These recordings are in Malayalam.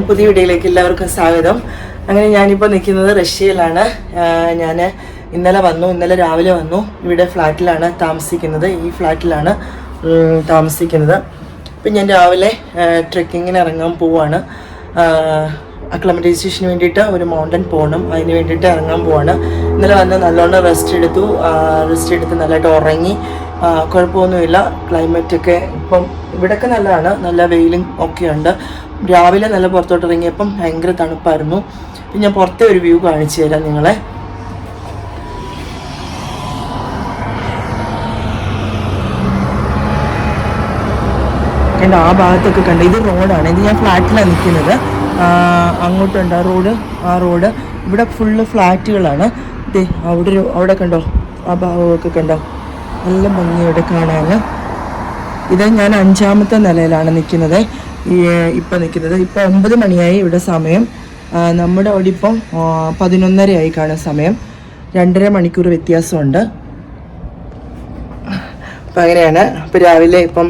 പുതിയ വീഡിയോയിലേക്ക് എല്ലാവർക്കും സ്വാഗതം. അങ്ങനെ ഞാനിപ്പോൾ നിൽക്കുന്നത് റഷ്യയിലാണ്. ഞാൻ ഇന്നലെ വന്നു ഇന്നലെ രാവിലെ വന്നു. ഇവിടെ ഫ്ലാറ്റിലാണ് താമസിക്കുന്നത്. ഈ ഫ്ലാറ്റിലാണ് താമസിക്കുന്നത്. ഇപ്പം ഞാൻ രാവിലെ ട്രെക്കിങ്ങിന് ഇറങ്ങാൻ പോവാണ്. അക്ലമറ്റൈസേഷന് വേണ്ടിയിട്ട് ഒരു മൗണ്ടൻ പോകണം അതിന് വേണ്ടിയിട്ട് ഇറങ്ങാൻ പോവാണ്. ഇന്നലെ വന്ന് നല്ലോണം റെസ്റ്റ് എടുത്തു. റെസ്റ്റ് എടുത്ത് നല്ലതായിട്ട് ഉറങ്ങി. കുഴപ്പമൊന്നുമില്ല. ക്ലൈമറ്റ് ഒക്കെ ഇപ്പം ഇവിടെയൊക്കെ നല്ലതാണ്. നല്ല വെയിലും ഒക്കെ ഉണ്ട് രാവിലെ നല്ല പുറത്തോട്ട് ഇറങ്ങിയപ്പം ഭയങ്കര തണുപ്പായിരുന്നു. പിന്നെ ഞാൻ പുറത്തെ ഒരു വ്യൂ കാണിച്ചു തരാം നിങ്ങളെ. എന്റെ ആ ഭാഗത്തൊക്കെ കണ്ട് ഇത് റോഡാണ് ഇത് ഞാൻ ഫ്ലാറ്റിലാണ് നിൽക്കുന്നത്. അങ്ങോട്ടുണ്ട് ആ റോഡ് ആ റോഡ് ഇവിടെ ഫുള്ള് ഫ്ലാറ്റുകളാണ് ദേ അവിടെ ഒരു അവിടെ കണ്ടോ? ആ ഭാഗമൊക്കെ കണ്ടോ? നല്ല ഭംഗിയോടെ കാണാൻ ഇത് ഞാൻ അഞ്ചാമത്തെ നിലയിലാണ് നിൽക്കുന്നത്. ഇപ്പം നിൽക്കുന്നത്. ഇപ്പോൾ ഒമ്പത് മണിയായി ഇവിടെ സമയം. നമ്മുടെ അവിടെ ഇപ്പം പതിനൊന്നരയായി കാണും സമയം. രണ്ടര മണിക്കൂർ വ്യത്യാസമുണ്ട്. അപ്പം അങ്ങനെയാണ്. അപ്പം രാവിലെ ഇപ്പം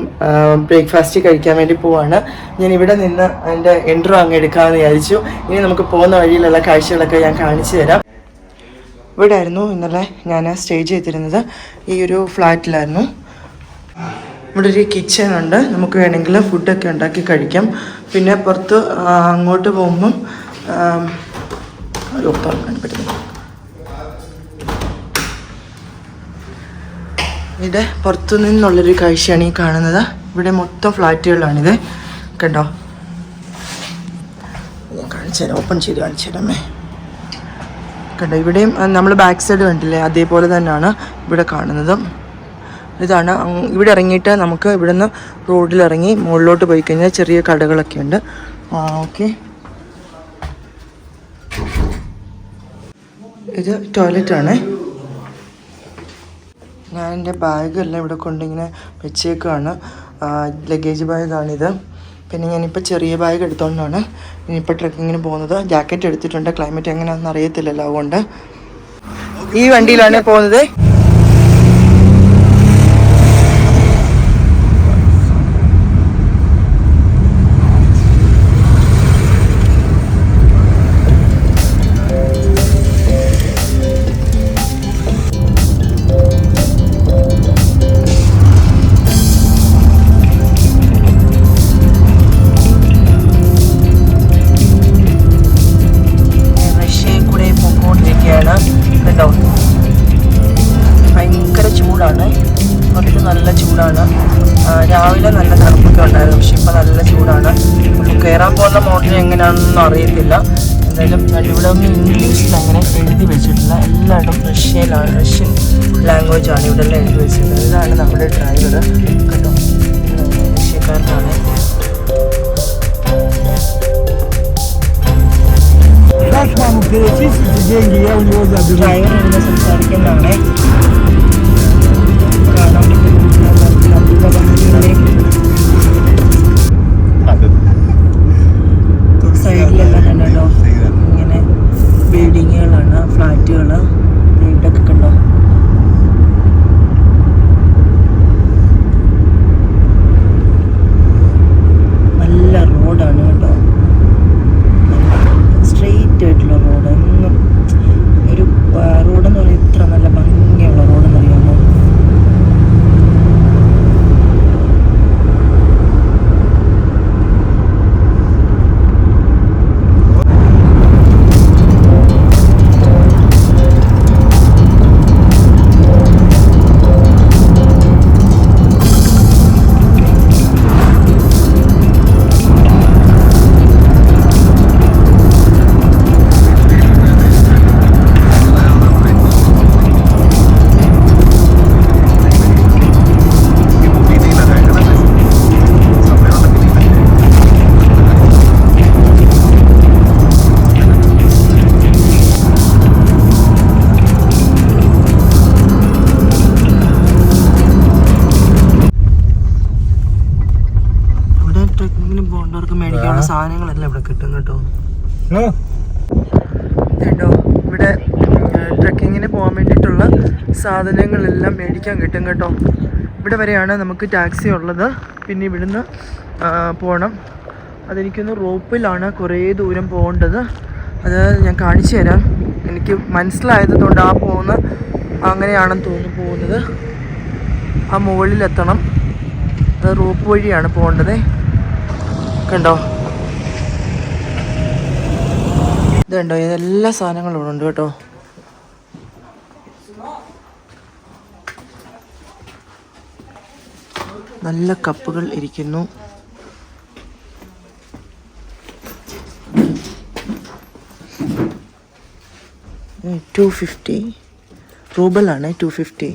ബ്രേക്ക്ഫാസ്റ്റ് കഴിക്കാൻ വേണ്ടി പോവാണ്. ഞാൻ ഇവിടെ നിന്ന് എന്റെ എൻട്രോ അങ്ങ് എടുക്കാമെന്ന് വിചാരിച്ചു. ഇനി നമുക്ക് പോകുന്ന വഴിയിലുള്ള കാഴ്ചകളൊക്കെ ഞാൻ കാണിച്ചു തരാം. ഇവിടെ ആയിരുന്നു ഇന്നലെ ഞാൻ സ്റ്റേ ചെയ്തിരുന്നത്. ഈ ഒരു ഫ്ലാറ്റിലായിരുന്നു. ഇവിടെ ഒരു കിച്ചൺ ഉണ്ട്. നമുക്ക് വേണമെങ്കിൽ ഫുഡൊക്കെ ഉണ്ടാക്കി കഴിക്കാം. പിന്നെ പുറത്ത് അങ്ങോട്ട് പോകുമ്പം പറ്റുന്നു ഇത് പുറത്തു നിന്നുള്ളൊരു കാഴ്ചയാണ് ഈ കാണുന്നത്. ഇവിടെ മൊത്തം ഫ്ലാറ്റുകളാണിത്. കണ്ടോ? ഞാൻ കാണിച്ചു തരാം ഓപ്പൺ ചെയ്ത് കാണിച്ചു തരാമേ കണ്ടോ? ഇവിടെയും നമ്മൾ ബാക്ക് സൈഡ് കണ്ടില്ലേ? അതേപോലെ തന്നെയാണ് ഇവിടെ കാണുന്നത്. ഇതാണ് ഇവിടെ ഇറങ്ങിയിട്ട് നമുക്ക് ഇവിടുന്ന് നിന്ന് റോഡിലിറങ്ങി മുകളിലോട്ട് പോയി കഴിഞ്ഞാൽ ചെറിയ കടകളൊക്കെ ഉണ്ട്. ആ ഓക്കെ ഇത് ടോയ്ലറ്റ് ആണേ. ഞാൻ എന്റെ ബാഗെല്ലാം ഇവിടെ കൊണ്ടിങ്ങനെ വെച്ചേക്കാണ്. ലഗേജ് ബാഗാണിത് പിന്നെ ഞാനിപ്പോൾ ചെറിയ ബാഗ് എടുത്തുകൊണ്ടാണ് ഇനിയിപ്പോൾ ട്രക്കിങ്ങിന് പോകുന്നത്. ജാക്കറ്റ് എടുത്തിട്ടുണ്ട്. ക്ലൈമറ്റ് എങ്ങനെയാണെന്ന് അറിയത്തില്ലല്ലോ അതുകൊണ്ട്. ഈ വണ്ടിയിലാണ് പോകുന്നത്. എന്താണെന്നൊന്നും അറിയത്തില്ല. എന്തായാലും ഇവിടെ ഇംഗ്ലീഷിൽ അങ്ങനെ എഴുതി വെച്ചിട്ടില്ല എല്ലായിടും റഷ്യൻ റഷ്യൻ ലാംഗ്വേജ് ആണ് ഇവിടെ എല്ലാം എഴുതി വെച്ചിട്ടുള്ളത്. ഇതാണ് നമ്മുടെ ഡ്രൈവർ കേട്ടോ റഷ്യക്കാരനാണ് ഡ്രൈവർ ഇവിടെ സംസാരിക്കുന്നതാണ്. ബിൽഡിങ്ങുകളാണ് ഫ്ലാറ്റുകൾ ട്രക്കിങ്ങിന് പോകേണ്ടവർക്ക് മേടിക്കാനുള്ള സാധനങ്ങളെല്ലാം ഇവിടെ കിട്ടും കേട്ടോ. കേട്ടോ ഇവിടെ ട്രക്കിങ്ങിന് പോകാൻ വേണ്ടിയിട്ടുള്ള സാധനങ്ങളെല്ലാം മേടിക്കാൻ കിട്ടും കേട്ടോ. ഇവിടെ വരെയാണ് നമുക്ക് ടാക്സി ഉള്ളത്. പിന്നെ ഇവിടുന്ന് പോകണം അതെനിക്കൊന്ന് റോപ്പിലാണ് കുറേ ദൂരം പോകേണ്ടത്. അത് ഞാൻ കാണിച്ചു തരാം. എനിക്ക് മനസ്സിലായത് കൊണ്ട് ആ പോകുന്ന അങ്ങനെയാണെന്ന് തോന്നുന്നു പോകുന്നത്. ആ മുകളിലെത്തണം. അത് റോപ്പ് വഴിയാണ് പോകേണ്ടത്. കണ്ടോ? ഇതുണ്ടോ ഇതെല്ലാ സാധനങ്ങളും ഇവിടെ ഉണ്ട് കേട്ടോ. നല്ല കപ്പുകൾ ഇരിക്കുന്നു. ടു ഫിഫ്റ്റി റൂബലാണ് ടു ഫിഫ്റ്റി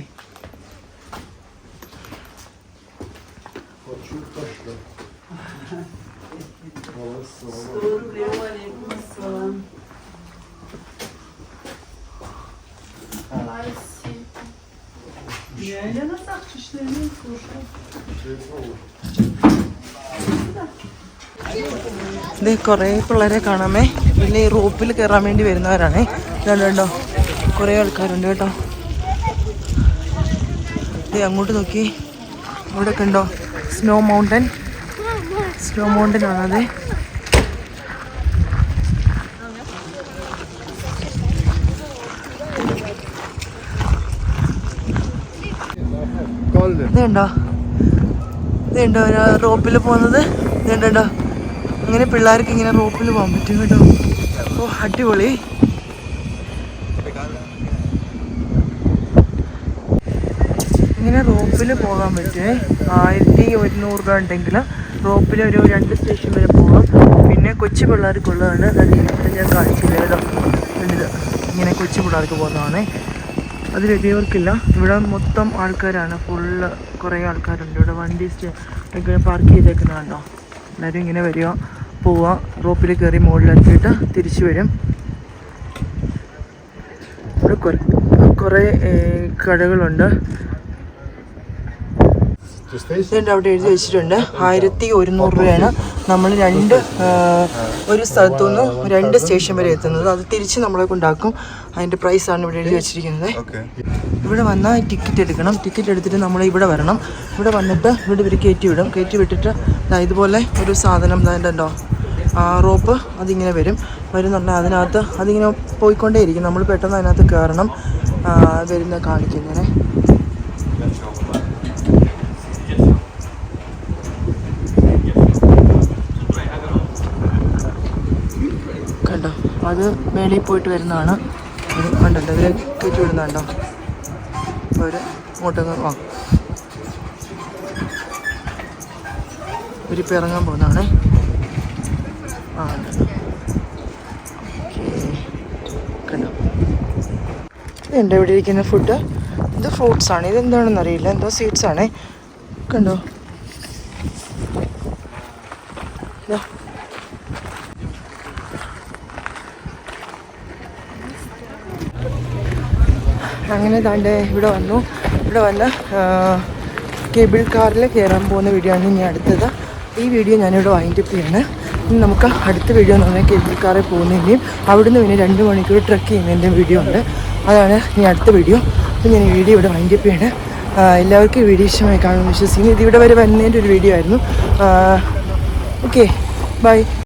കുറേ പിള്ളേരെ കാണാമേ. പിന്നെ ഈ റോപ്പിൽ കയറാൻ വേണ്ടി വരുന്നവരാണേ. കണ്ടോ? കുറേ ആൾക്കാരുണ്ട് കേട്ടോ. അങ്ങോട്ട് നോക്കി. അവിടെ കണ്ടോ? സ്നോ മൗണ്ടൻ സ്നോ മൗണ്ടൻ ആണത്. ഇതുണ്ടോ? ഇതുണ്ടോ? റോപ്പിൽ പോകുന്നത്? ഇതുണ്ടോ? അങ്ങനെ പിള്ളേർക്ക് ഇങ്ങനെ റോപ്പിൽ പോകാൻ പറ്റും കേട്ടോ. ഓ അടിപൊളി. ഇങ്ങനെ റോപ്പിൽ പോകാൻ പറ്റുമേ ആയിരത്തി ഒരുന്നൂറ് രൂപ ഉണ്ടെങ്കിൽ റോപ്പിൽ ഒരു രണ്ട് സ്റ്റേഷൻ വരെ പോകാം പിന്നെ കൊച്ചു പിള്ളേർക്കുള്ളതാണ്. അത് ഞാൻ കാണിച്ചില്ല കേട്ടോ. ഇങ്ങനെ കൊച്ചു പിള്ളേർക്ക് പോകുന്നതാണേ. അത് വലിയവർക്കില്ല ഇവിടെ മൊത്തം ആൾക്കാരാണ്. ഫുള്ള് കുറേ ആൾക്കാരുണ്ട്. ഇവിടെ വണ്ടി ഒക്കെ പാർക്ക് ചെയ്തേക്കുന്നതാണോ എല്ലാവരും ഇങ്ങനെ വരിക പോവുക. റോപ്പിൽ കയറി മുകളിലെത്തിയിട്ട് തിരിച്ചു വരും. ഇവിടെ കുറേ കുറേ കടകളുണ്ട്. ഇതിന്റെ അവിടെ എഴുതി വെച്ചിട്ടുണ്ട്. ആയിരത്തി ഒരുന്നൂറ് രൂപയാണ് നമ്മൾ രണ്ട് ഒരു സ്ഥലത്തു നിന്ന് രണ്ട് സ്റ്റേഷൻ വരെ എത്തുന്നത്. അത് തിരിച്ച് നമ്മളെ കൊണ്ടാക്കും. അതിന്റെ പ്രൈസാണ് ഇവിടെ എഴുതി വെച്ചിരിക്കുന്നത്. ഇവിടെ വന്നാൽ ടിക്കറ്റ് എടുക്കണം. ടിക്കറ്റ് എടുത്തിട്ട് നമ്മൾ ഇവിടെ വരണം. ഇവിടെ വന്നിട്ട് ഇവിടെ ഇവർ കയറ്റി വിടും. കയറ്റി വിട്ടിട്ട് ഇതുപോലെ ഒരു സാധനം അതിന്റെ ഉണ്ടോ ആ റോപ്പ് അതിങ്ങനെ വരും. വരുന്നുണ്ട് അതിനകത്ത് അതിങ്ങനെ പോയിക്കൊണ്ടേയിരിക്കും. നമ്മൾ പെട്ടെന്ന് അതിനകത്ത് കയറണം വരുന്ന കാണിക്കുന്നതിനെ കണ്ടോ അത് മേളിൽ പോയിട്ട് വരുന്നതാണ്. ഇത് കണ്ടല്ലോ ഇവരെ കയറ്റി വിടുന്നുണ്ടോ അവർ ഇങ്ങോട്ടങ്ങ് ആ ഇവരിപ്പോൾ ഇറങ്ങാൻ പോകുന്നതാണ്. ആ ഉണ്ടല്ലോ കണ്ടോ? ഇതുണ്ട് ഇവിടെ ഇരിക്കുന്ന ഫുഡ് ഇത് ഫ്രൂട്ട്സ് ആണ്. ഇത് എന്താണെന്ന് അറിയില്ല. എന്തോ സീഡ്സ് ആണേ. കണ്ടോ? ഇതാ. അങ്ങനെ താണ്ട് ഇവിടെ വന്നു. ഇവിടെ വന്ന് കേബിൾ കാറിൽ കയറാൻ പോകുന്ന വീഡിയോ ആണ് ഇനി അടുത്തത്. ഈ വീഡിയോ ഞാനിവിടെ വൈൻഡപ്പ് ചെയ്യാണ്. ഇനി നമുക്ക് അടുത്ത വീഡിയോ എന്ന് പറഞ്ഞാൽ കേബിൾ കാറിൽ പോകുന്നതിന്റെയും അവിടുന്ന് പിന്നെ രണ്ട് മണിക്കൂർ ട്രക്ക് ചെയ്യുന്നതിന്റെയും വീഡിയോ ഉണ്ട്. അതാണ് ഇനി അടുത്ത വീഡിയോ അപ്പം ഞാൻ ഈ വീഡിയോ ഇവിടെ വൈൻഡപ്പ് ചെയ്യാണ്. എല്ലാവർക്കും ഈ വീഡിയോ ഇഷ്ടമായി കാണുമെന്ന് വിശ്വസിക്കുന്നു. ഇത് ഇവിടെ വരെ വരുന്നതിന്റെ ഒരു വീഡിയോ ആയിരുന്നു. Okay bye